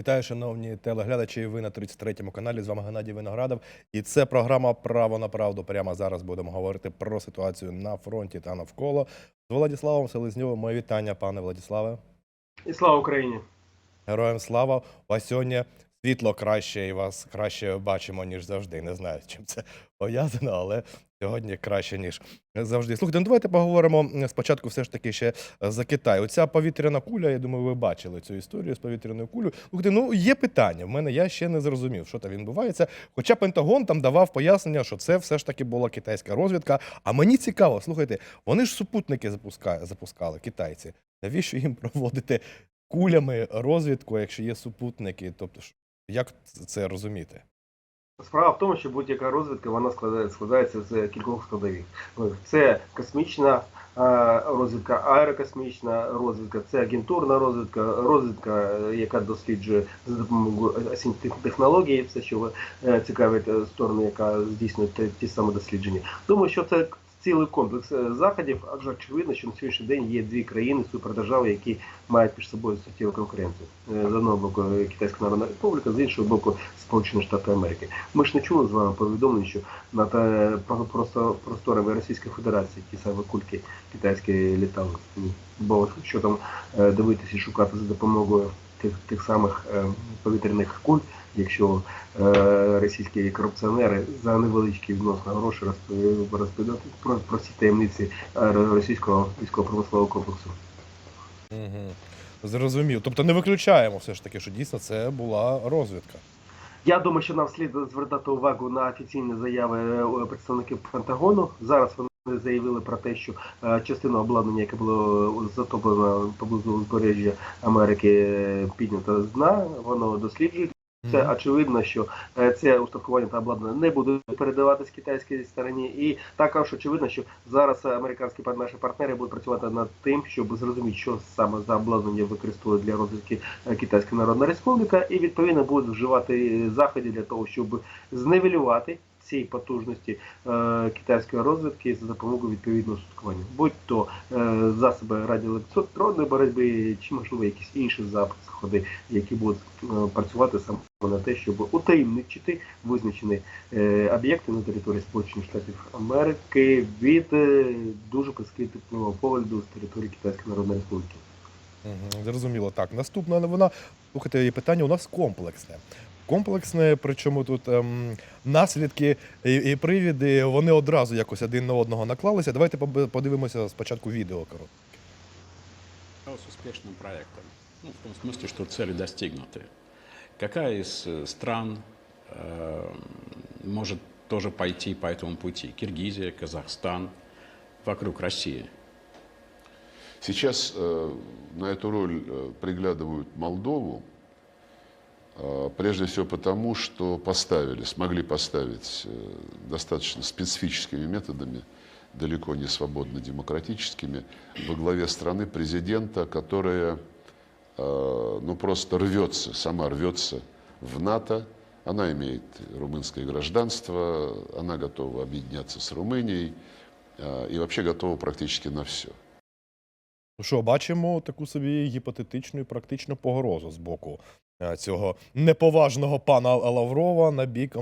Вітаю, шановні телеглядачі. Ви на 33-му каналі. З вами Геннадій Виноградов. І це програма Право на правду. Прямо зараз будемо говорити про ситуацію на фронті та навколо. З Владиславом Селезньовим. Моє вітання, пане Владиславе. І слава Україні! Героям слава! У вас сьогодні світло краще і вас краще бачимо, ніж завжди. Не знаю, чим це пов'язано, але сьогодні краще, ніж завжди. Слухайте, ну давайте поговоримо спочатку все ж таки ще е, за Китай. Оця повітряна куля, я думаю, ви бачили цю історію з повітряною кулею. Слухайте, ну є питання. В мене я ще не зрозумів, що там відбувається. Хоча Пентагон там давав пояснення, що це все ж таки була китайська розвідка. А мені цікаво, слухайте, вони ж супутники запускали, запускали китайці. Навіщо їм проводити кулями розвідку, якщо є супутники? Тобто, як це розуміти? Справа в тому, що будь-яка розвідка вона складається, складається з кількох складових. Це космічна е, розвідка, аерокосмічна розвідка, це агентурна розвідка, розвідка, е, яка досліджує за допомогою технології, все, що е, цікавить сторону, яка здійснює ті самі дослідження. Думаю, що це цілий комплекс е, заходів, адже очевидно, що на сьогоднішній день є дві країни супердержави, які мають між собою суттєву конкуренцію. Е, З одного боку е, Китайська Народна Республіка, з іншого боку Сполучені Штати Америки. Ми ж не чули з вами повідомлень, що над про- просто просторами Російської Федерації ті самі кульки китайські літали. Бо що там дивитися і шукати за допомогою тих, тих самих е, повітряних куль, якщо е, російські корупціонери за невеличкі відносно гроші розповідають про, про всі таємниці е, російського військово-промислового комплексу. Угу. Зрозумів. Тобто не виключаємо все ж таки, що дійсно це була розвідка. Я думаю, що нам слід звертати увагу на офіційні заяви представників Пентагону. Зараз вони заявили про те, що е, частина обладнання, яке було затоплено поблизу узбережжя Америки, е, піднято з дна, воно досліджують. Це очевидно, що е, це устаткування та обладнання не буде передаватись китайській стороні, і також очевидно, що зараз американські наші партнери будуть працювати над тим, щоб зрозуміти, що саме за обладнання використовує для розвитку е, Китайська Народна Республіка, і відповідно будуть вживати заходи для того, щоб зневелювати ці потужності е, китайської розвідки за допомогою відповідного устаткування, будь то е, засоби радіоелектронної боротьби, чи можливо якісь інші заходи, які будуть е, працювати саме на те, щоб утаємничити визначені е, об'єкти на території Сполучених Штатів Америки від е, дуже прискіпливого погляду з території Китайської Народної Республіки. Зрозуміло. Так, наступна новина. Слухайте, і питання у нас комплексне Комплексне, причому тут ем, наслідки і, і привіди, вони одразу якось один на одного наклалися. Давайте поб- подивимося спочатку відео коротко. с успешным проектом. Ну, в том смысле, что цели достигнуты. Какая из э, стран э, может тоже пойти по этому пути? Киргизия, Казахстан, вокруг России. Сейчас э, на эту роль э, приглядывают Молдову, э, прежде всего потому, что поставили, смогли поставить э, достаточно специфическими методами, далеко не свободно демократическими, во главе страны президента, которая э, ну, просто рвется, сама рвется в НАТО. Она имеет румынское гражданство, она готова объединяться с Румынией э, и вообще готова практически на все. Ну що, бачимо таку собі гіпотетичну і практичну погрозу з боку е, цього неповажного пана Лаврова на бік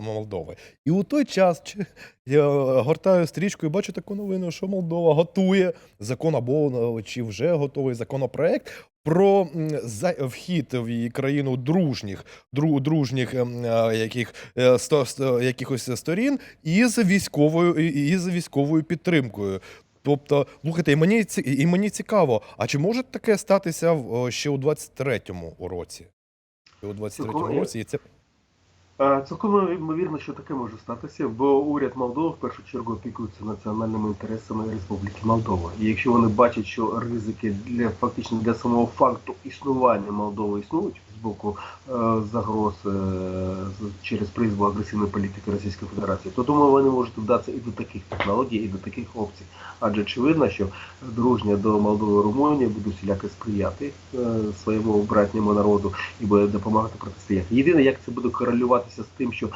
Молдови. І у той час я гортаю стрічку і бачу таку новину, що Молдова готує закон або е, чи вже готовий законопроект про вхід в її країну дружніх, дружніх ем, е, яких, е, сто, якихось сторін із військовою, із військовою підтримкою. Тобто, слухайте, і мені і мені цікаво, а чи може таке статися ще у 23-му році? У 23-му році, і це Цілком ймовірно, що таке може статися, бо уряд Молдови в першу чергу опікується національними інтересами Республіки Молдова. І якщо вони бачать, що ризики для фактично для самого факту існування Молдови існують з боку е, загроз е, через призву агресивної політики Російської Федерації, то думаю, вони можуть вдатися і до таких технологій, і до таких опцій. Адже очевидно, що дружня до Молдови Румунія буде всіляко сприяти е, своєму братньому народу і буде допомагати протистояти. Єдине, як це буде корелюватися з тим, що е,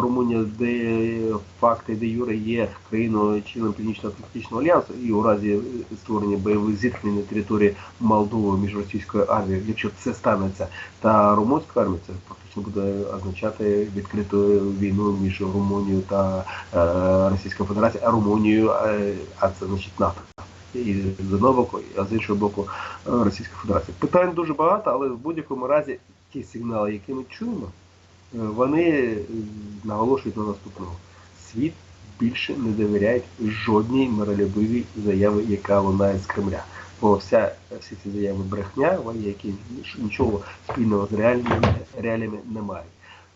Румунія де факти, де юре є країною членом Північно-Атлантичного альянсу, і у разі е, створення бойових зіткнень на території Молдови між російською армією, якщо це станеться, та румунську армію, це фактично буде означати відкриту війну між Румунією та е, Російською Федерацією, а Румунією, а це значить НАТО. І з одного боку, а з іншого боку, Російська Федерація. Питань дуже багато, але в будь-якому разі ті сигнали, які ми чуємо, вони е, наголошують на наступному. Світ більше не довіряє жодній миролюбивій заяві, яка лунає з Кремля. Бо вся всі ці заяви брехня, вони які нічого спільного з реальними реаліями не мають.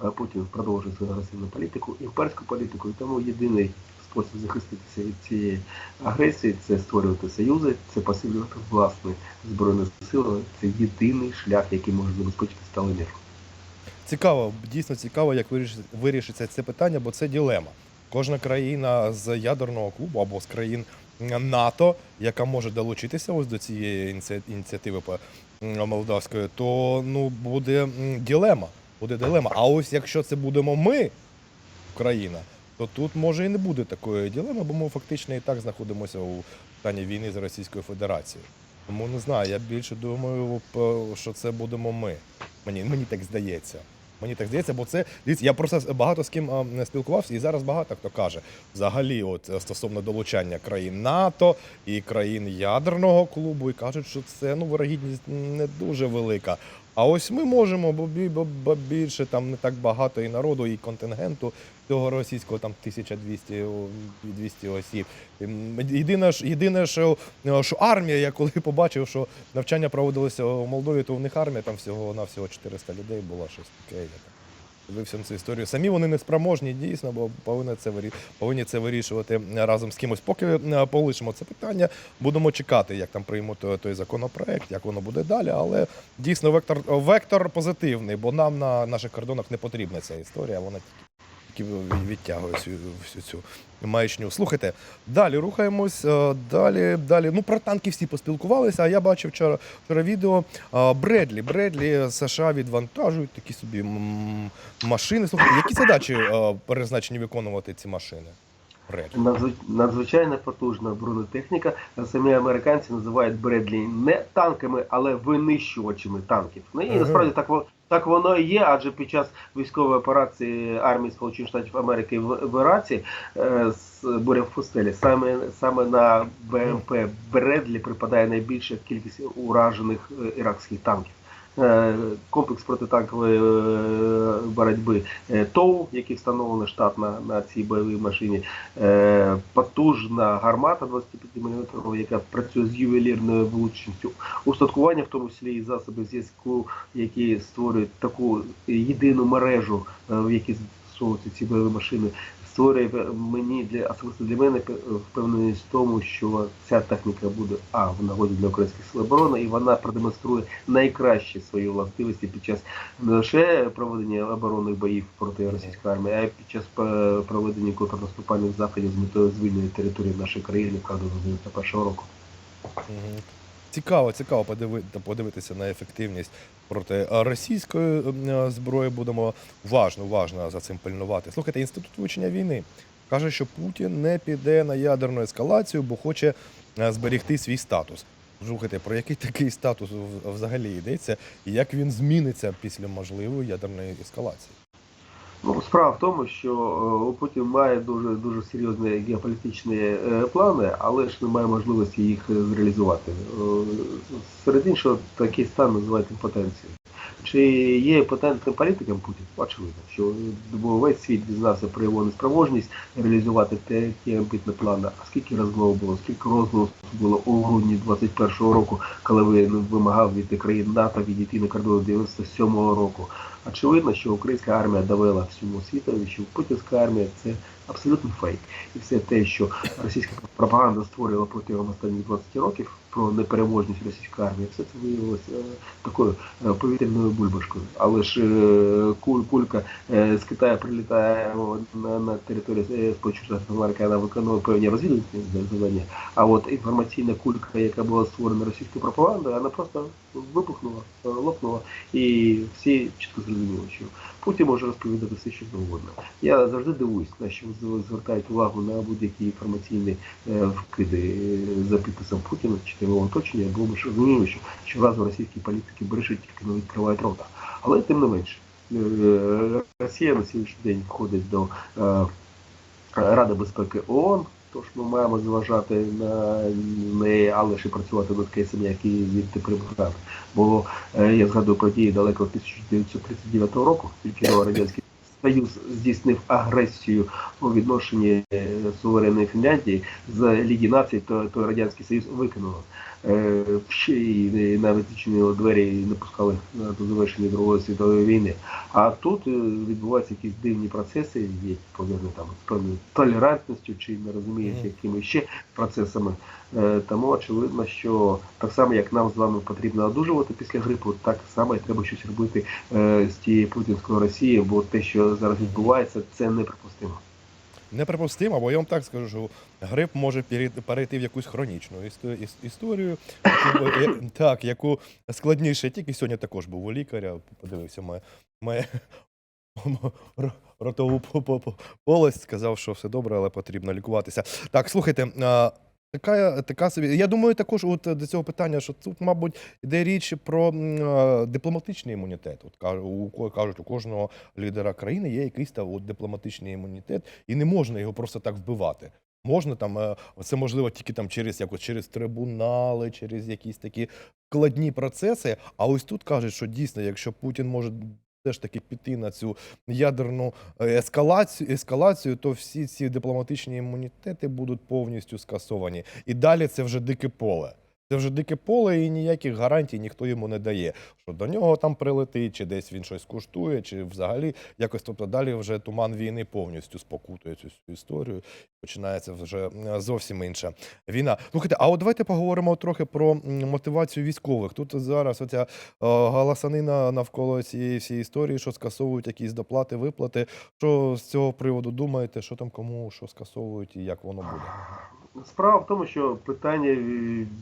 Е, Путін продовжує свою агресивну політику, імперську політику, і тому єдиний спосіб захиститися від цієї агресії це створювати союзи, це посилювати власні збройні сили. Це єдиний шлях, який може забезпечити сталий мир. Цікаво, дійсно цікаво, як вирішиться, це питання, бо це ділема. Кожна країна з ядерного клубу або з країн НАТО, яка може долучитися ось до цієї ініці- ініціативи молдавської, то ну буде ділема. Буде дилема. А ось якщо це будемо ми, Україна, то тут може і не буде такої ділеми, бо ми фактично і так знаходимося у стані війни з Російською Федерацією. Тому не знаю, я більше думаю, що це будемо ми. Мені, мені так здається. Мені так здається, бо це дивіться, я просто багато з ким а, спілкувався, і зараз багато хто каже взагалі, от е, стосовно долучання країн НАТО і країн ядерного клубу, і кажуть, що це ну вирогідність не дуже велика. А ось ми можемо, бо, бі- бо, бо більше там не так багато і народу, і контингенту цього російського там 1200 о, 200 осіб. Ем, Єдине ж, єдине, що, е, що армія, я коли побачив, що навчання проводилося у Молдові, то в них армія там всього на всього 400 людей була щось таке. Так цю історію. Самі вони не спроможні, дійсно, бо повинні це вирі... повинні це вирішувати разом з кимось. Поки е, полишимо це питання, будемо чекати, як там приймуть той- той законопроект, як воно буде далі. Але дійсно вектор, вектор позитивний, бо нам на наших кордонах не потрібна ця історія. Вона тільки відтягує всю, всю цю маячню. Слухайте, далі рухаємось. е, Далі, далі. Ну про танки всі поспілкувалися. А я бачив вчора, вчора відео. Бредлі. Бредлі США відвантажують такі собі машини. Слухайте, які задачі е, перезначені виконувати ці машини? Бредлі. Надзвич- надзвичайно потужна бронетехніка. Самі американці називають Бредлі не танками, але винищувачами танків. Ну і насправді так так воно і є, адже під час військової операції армії Сполучених Штатів Америки в, Іраці е, з буря в пустелі саме саме на БМП Бредлі припадає найбільша кількість уражених е, іракських танків. Е, Комплекс протитанкової е, боротьби е, ТОУ, який встановлено штатно на цій бойовій машині, потужна гармата 25 мм, яка працює з ювелірною влучністю, устаткування, в тому числі і засоби зв'язку, які створюють таку єдину мережу, в якій ці бойові машини, створює мені для особисто для мене впевненість в тому, що ця техніка буде а в нагоді для українських сил оборони, і вона продемонструє найкращі свої властивості під час не лише проведення оборонних боїв проти російської армії, а й під час е, проведення контрнаступальних заходів з метою звільнення території нашої країни, правда, з 91 року. Цікаво, цікаво подиви- подивитися на ефективність проти е, російської е, зброї. Будемо уважно, уважно за цим пильнувати. Слухайте, інститут вивчення війни каже, що Путін не піде на ядерну ескалацію, бо хоче е, зберегти свій статус. Слухайте, про який такий статус взагалі йдеться, і як він зміниться після можливої ядерної ескалації? Ну, справа в тому, що е, Путін має дуже дуже серйозні геополітичні е, плани, але ж немає можливості їх е, зреалізувати. Серед іншого, такий стан називають імпотенцією. Чи є потентним політиком Путін? Очевидно, що весь світ дізнався про його неспроможність реалізувати те, ті амбітні плани. А скільки розмов було, скільки розмов було у грудні 21-го року, коли він вимагав від країн НАТО відійти на кордон 97-го року. Очевидно, що українська армія довела всьому світові, що путінська армія це абсолютно фейк. І все те, що російська пропаганда створювала протягом останніх 20 років про непереможність російської армії, все це виявилося е, такою е, повітряною бульбашкою. Але ж е, куль, кулька з Китаю прилітає на, на територію Сполучених Америки, вона виконує певні розвідувальні завдання. А от інформаційна кулька, яка була створена російською пропагандою, вона просто вибухнула, е, лопнула. І всі чітко зрозуміло, що Путін може розповідати все, що завгодно. Я завжди дивуюсь, на що звертають увагу на будь-які інформаційні е, вкиди е, за підписом Путіна чи його оточення, бо ми ж розуміємо, що щоразу російські політики брешуть, тільки не відкривають рота. Але тим не менше, Росія на сьогоднішній день входить до Ради безпеки ООН. Тож ми маємо зважати на неї, але ще працювати над кейсами, які звідти прибрати. Бо е, я згадую події далеко 1939 року, тільки радянський Союз здійснив агресію у відношенні е, суверенної Фінляндії з Ліги націй, то той радянський Союз викинуло. Е, Ще й навіть зачинили двері і не пускали е, до завершення Другої світової війни. А тут е, відбуваються якісь дивні процеси, які пов'язані там з певною толерантністю, чи не розумієш, якими ще процесами. Е, Тому очевидно, що так само, як нам з вами потрібно одужувати після грипу, так само і треба щось робити е, з тією путінською Росією, бо те, що зараз відбувається, це неприпустимо. Неприпустимо, бо я вам так скажу, що грип може перейти- в якусь хронічну історію, так, яку складніше. Тільки сьогодні також був у лікаря, подивився моє, моє ротову по- по- по- полость, сказав, що все добре, але потрібно лікуватися. Так, слухайте. Така, така собі. Я думаю, також от е, до цього питання, що тут, мабуть, йде річ про е, дипломатичний імунітет. От у кажуть, у кожного лідера країни є якийсь там от дипломатичний імунітет, і не можна його просто так вбивати. Можна там, е, це можливо тільки там через якось через трибунали, через якісь такі складні процеси. А ось тут кажуть, що дійсно, якщо Путін може все таки піти на цю ядерну е, ескалацію, ескалацію, то всі ці дипломатичні імунітети будуть повністю скасовані. І далі це вже дике поле. Це вже дике поле, і ніяких гарантій ніхто йому не дає. Що до нього там прилетить, чи десь він щось куштує, чи взагалі якось. Тобто далі вже туман війни повністю спокутує цю всю історію. Починається вже зовсім інша війна. Слухайте, а от давайте поговоримо трохи про мотивацію військових. Тут зараз оця е, галасанина навколо цієї всієї історії, що скасовують якісь доплати, виплати. Що з цього приводу думаєте? Що там кому що скасовують і як воно буде? Справа в тому, що питання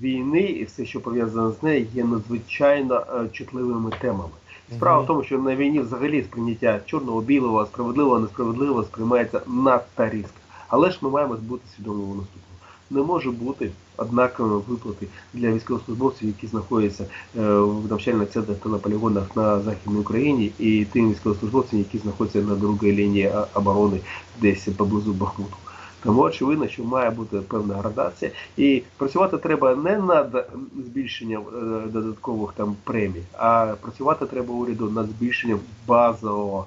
війни і все, що пов'язане з нею, є надзвичайно е, чутливими темами. Справа в тому, що на війні взагалі сприйняття чорного, білого, справедливого, несправедливого сприймається надто різко. Але ж ми маємо бути свідомими наступному. Не може бути однакові виплати для військовослужбовців, які знаходяться е, в навчальних центрах та на полігонах на Західній Україні, і тим військовослужбовцям, які знаходяться на другій лінії оборони десь поблизу Бахмуту. Тому очевидно, що має бути певна градація, і працювати треба не над збільшенням е, додаткових там премій, а працювати треба уряду над збільшенням базового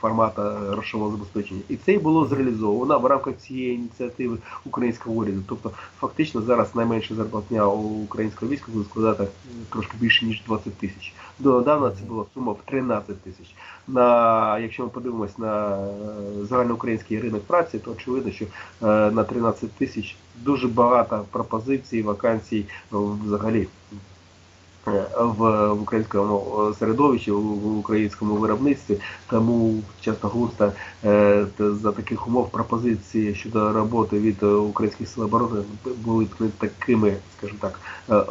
а, формату грошового забезпечення. І це і було зреалізовано в рамках цієї ініціативи українського уряду. Тобто, фактично зараз найменша зарплатня у українського війська буде складати е, трошки більше ніж 20 тисяч. Донедавна це була сума в 13 тисяч. На якщо ми подивимось на е, загальноукраїнський ринок праці, то очевидно, що е, на 13 тисяч дуже багато пропозицій, вакансій е, взагалі. В, українському е, середовищі, в українському виробництві, тому часто густо е, за таких умов пропозиції щодо роботи від е, українських сил оборони були такими, скажімо так,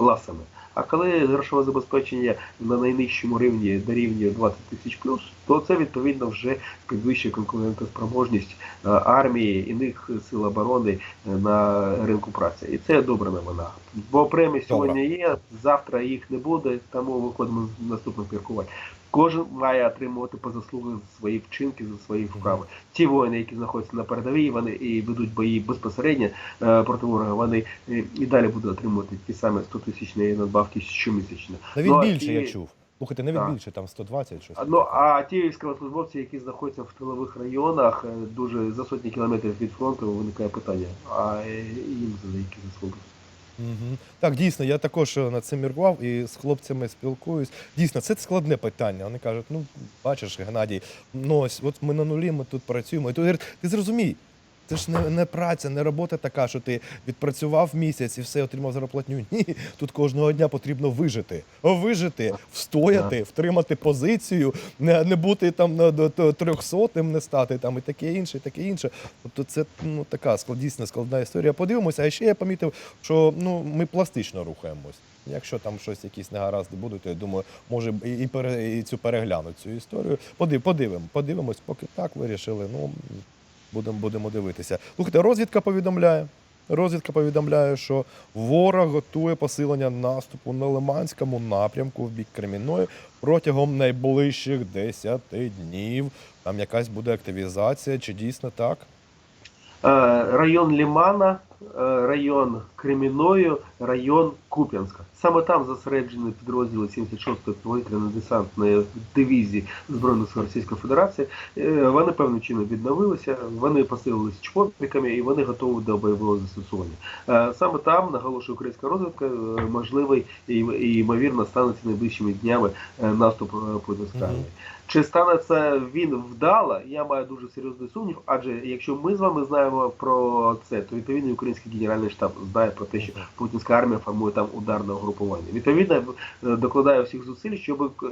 ласами. А коли грошове забезпечення на найнижчому рівні дорівнює 20 тисяч плюс, то це відповідно вже підвищує конкурентоспроможність е, армії іних сил оборони е, на ринку праці. І це добра новина. Бо премії сьогодні є, завтра їх не буде, тому виходимо з наступних міркувань. Кожен має отримувати по заслугах за свої вчинки, за свої вправи. Ті воїни, які знаходяться на передовій, вони і ведуть бої безпосередньо е, проти ворога, вони і далі будуть отримувати ті самі 100 тисячні надбавки щомісячно. Навіть Ну, більше ті- я чув. Слухайте, навіть Так. більше, там 120 щось. А, Ну а ті військовослужбовці, які знаходяться в тилових районах, е, дуже за сотні кілометрів від фронту, виникає питання. А їм за які заслуги? Угу. Так, дійсно, я також е, над цим міркував і з хлопцями спілкуюсь. Дійсно, це складне питання. Вони кажуть: ну, бачиш, Геннадій, ну ось от ми на нулі, ми тут працюємо. І говорять, ти зрозумій, Це ж не, не праця, не робота така, що ти відпрацював місяць і все отримав зарплатню. Ні, тут кожного дня потрібно вижити. Вижити, встояти, втримати позицію, не, не бути там на до- трьохсотим, не стати там і таке інше, і таке інше. Тобто це ну така склад- дійсно складна історія. Подивимося. А ще я помітив, що ну ми пластично рухаємось. Якщо там щось, якісь негаразди будуть, то я думаю, може і, пере, і цю перегляну цю історію. Подив, подивимо, подивимось, поки так вирішили. Ну будемо будемо дивитися. Слухайте, розвідка повідомляє. Розвідка повідомляє, що ворог готує посилення наступу на Лиманському напрямку в бік Кремінної протягом найближчих 10 днів. Там якась буде активізація, чи дійсно так? Е, Район Лімана, е, район Креміною, район Куп'янська. Саме там зосереджені підрозділи 76-ї повітряно-десантної дивізії Збройних сил Російської Федерації. Е, Вони певним чином відновилися, вони посилилися чпотниками і вони готові до бойового застосування. Саме там, наголошує українська розвідка, можливий і ймовірно станеться найближчими днями наступ Мгм. армії. Чи стане це він вдало? Я маю дуже серйозний сумнів. Адже якщо ми з вами знаємо про це, то відповідно український генеральний штаб знає про те, що путінська армія формує там ударне угрупування. Відповідно, докладає всіх зусиль, щоб е,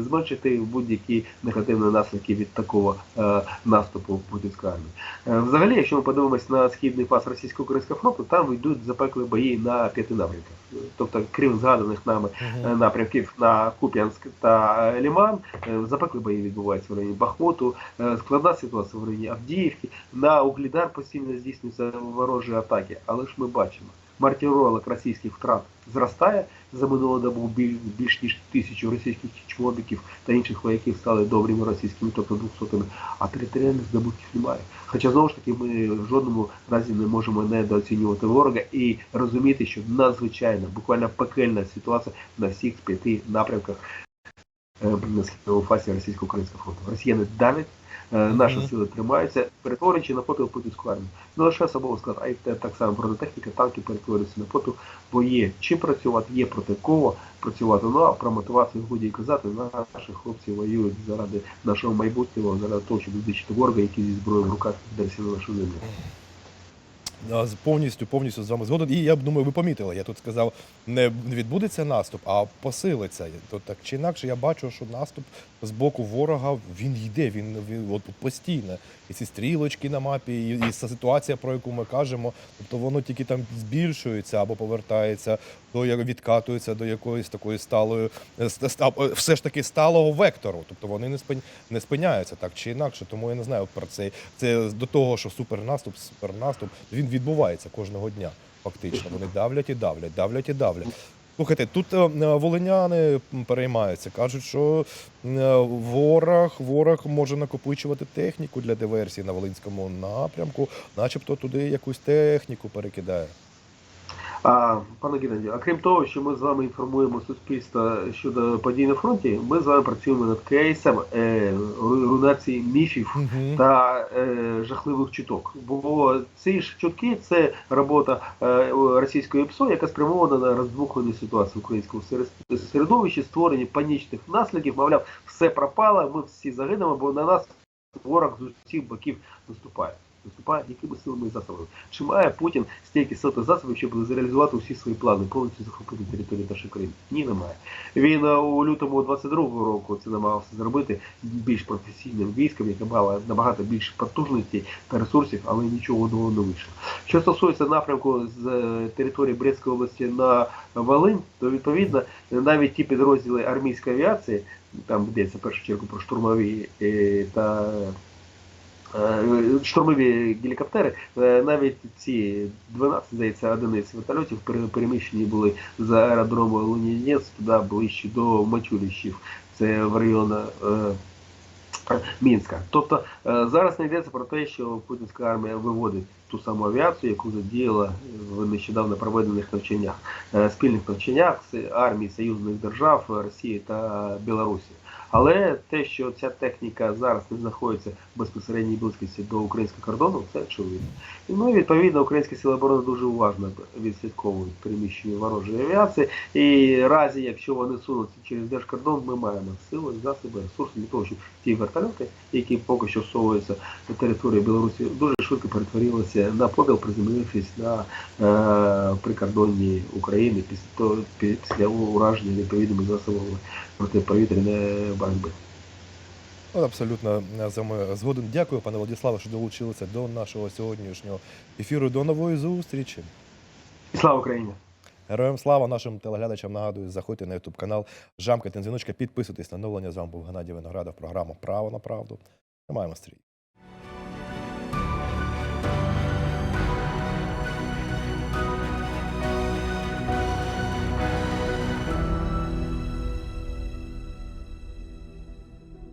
зменшити будь-які негативні наслідки від такого е, наступу путінської армії. Е, взагалі, якщо ми подивимось на східний пас російсько-українського фронту, там йдуть запекли бої на п'яти напрямках. Тобто, крім згаданих нами напрямків на Куп'янськ та Ліман. Запекли бої відбуваються в районі Бахмуту, е, складна ситуація в районі Авдіївки. На Углідар постійно здійснюються ворожі атаки, але ж ми бачимо, мартіролик російських втрат зростає. За минулу добу біль- більш ніж тисячу російських чмобіків та інших вояків стали добрими російськими, тобто двохсотими, а територіальних здобутків немає. Хоча знову ж таки ми в жодному разі не можемо недооцінювати ворога і розуміти, що надзвичайно, буквально пекельна ситуація на всіх п'яти напрямках е, на фасі російсько-українського фронту. Росіяни давлять, е, наші Мгм. сили тримаються, перетворюючи на потил путінську армію. Не лише особовий склад, а й так само бронетехніка, танки перетворюються на потил, бо є чим працювати, є проти кого працювати. Ну а про мотивацію годі і казати, наші хлопці воюють заради нашого майбутнього, заради того, щоб знищити ворога, який зі зброєю в руках вдарився на нашу землю. З- Повністю, повністю з вами згоден. І я думаю, ви помітили. Я тут сказав, не відбудеться наступ, а посилиться. То так чи інакше, я бачу, що наступ з боку ворога він йде. Він, він от постійно. І ці стрілочки на мапі, і, і ситуація, про яку ми кажемо, тобто воно тільки там збільшується або повертається до відкатується до якоїсь такої сталої е, е, все ж таки сталого вектору. Тобто вони не спин, не спиняються так чи інакше. Тому я не знаю про це. Це до того, що супернаступ, супернаступ, він відбувається кожного дня. Фактично, вони давлять і давлять, давлять і давлять. Слухайте, тут е, е, волиняни переймаються, кажуть, що е, ворог, ворог може накопичувати техніку для диверсії на Волинському напрямку, начебто туди якусь техніку перекидає. А, пане Геннадію, а крім того, що ми з вами інформуємо суспільство щодо подій на фронті, ми з вами працюємо над кейсом е, руйнації міфів Угу. та е, жахливих чуток. Бо ці ж чутки це робота е, російської ПСО, яка спрямована на роздмухування ситуації в українському серед- середовищі, створення панічних наслідків. Мовляв, все пропало, ми всі загинемо, бо на нас ворог з усіх боків наступає. Наступає якими силами і засобами. Чи має Путін стільки сил та засобів, щоб зреалізувати всі свої плани, повністю захопити територію нашої країни? Ні, немає. Він е, у лютому 22-го року це намагався зробити більш професійним військом, яке мало набагато більше потужностей та ресурсів, але нічого нового не вийшло. Що стосується напрямку з е, території Брестської області на Волинь, то відповідно навіть ті підрозділи армійської авіації, там йдеться в першу чергу про штурмові е, та штурмові гелікоптери, е, навіть ці 12, здається, одиниць вертольотів пере- переміщені були з аеродрому Лунінець туди ближче до Мачуліщів. Це в район е, Мінська. Тобто е, зараз не йдеться про те, що путінська армія виводить ту саму авіацію, яку задіяла в нещодавно проведених навчаннях, е, спільних навчаннях з армій союзних держав Росії та Білорусі. Але те, що ця техніка зараз не знаходиться в безпосередній близькості до українського кордону, це очевидно. І ну, відповідно, українські сили оборони дуже уважно відслідковують переміщення ворожої авіації. І разі, якщо вони сунуться через держкордон, ми маємо сили, засоби, ресурси для того, щоб ті вертольоти, які поки що всовуються на територію Білорусі, дуже швидко перетворилися на поділ, приземлившись на е, прикордонні України після після ураження відповідними засобами протиповітряної боротьби. Абсолютно е, з вами згоден. Дякую, пане Владиславе, що долучилися до нашого сьогоднішнього ефіру. До нової зустрічі. І слава Україні! Героям слава нашим телеглядачам нагадую, заходьте на ютуб канал, жамкайте на дзвіночка, підписуйтесь на новлення. З вами був Геннадій Виноградов. Програма Право на правду. Тримаємо стрій.